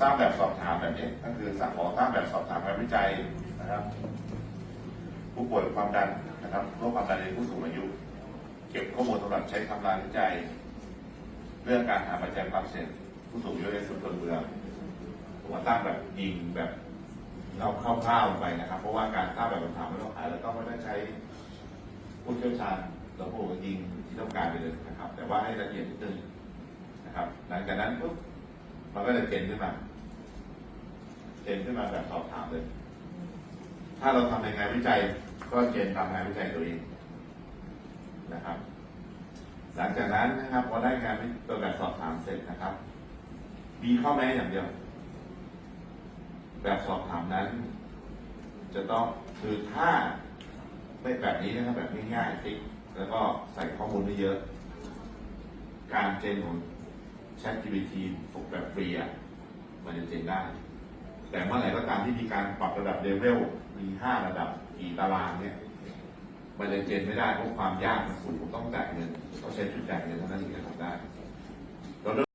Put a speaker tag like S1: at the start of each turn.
S1: สร้างแบบสอบถามแบบนี้ก็คือสร้างขอสร้างแบบสอบถามงานวิจัยนะครับ ผู้ป่วยความดันนะครับโรคความดันในผู้สูงอายุ เก็บข้อมูลสำหรับใช้ทำงานวิจัย เรื่องการหาปัจจัยความเสี่ยงผู้สูงอายุในชุมชนเมืองผมว่าตั้างแบบยิงแบบเราคร่าวๆไปนะครับ เพราะว่าการสร้างแบบคำถามไม่ต้องหาแล้วก็ไม่ได้ใช้ผู้เชี่ยวชาญเราพูดยิงที่ต้องการไปเลยนะครับ แต่ว่าให้ละเอียดนิดนึงนะครับ หลังจากนั้นปุ๊บ มันก็จะเจนขึ้นมาเจนขึ้นมาแบบสอบถามเลย ถ้าเราทำในงานวิจัย ก็เจนทำงานวิจัยตัวเองนะครับ หลังจากนั้นนะครับพอได้งานตัวแบบสอบถามเสร็จนะครับ มีข้อแม้อย่างเดียว แบบสอบถามนั้น จะต้องคือถ้าไม่แบบนี้นะครับแบบง่ายๆติ๊กแล้วก็ใส่ข้อมูลไม่เยอะ การเจนของ ChatGPT ฝึกแบบฟรีอะมันจะเจนได้ แต่เมื่อไหร่ก็ตามที่มีการปรับระดับเลเวลมีห้าระดับกี่ตารางเนี่ยมันจะเจนไม่ได้เพราะความยากมันสูงต้องจ่ายเงินต้องใช้ชุดจ่ายเงินเท่านั้นถึงจะทำได้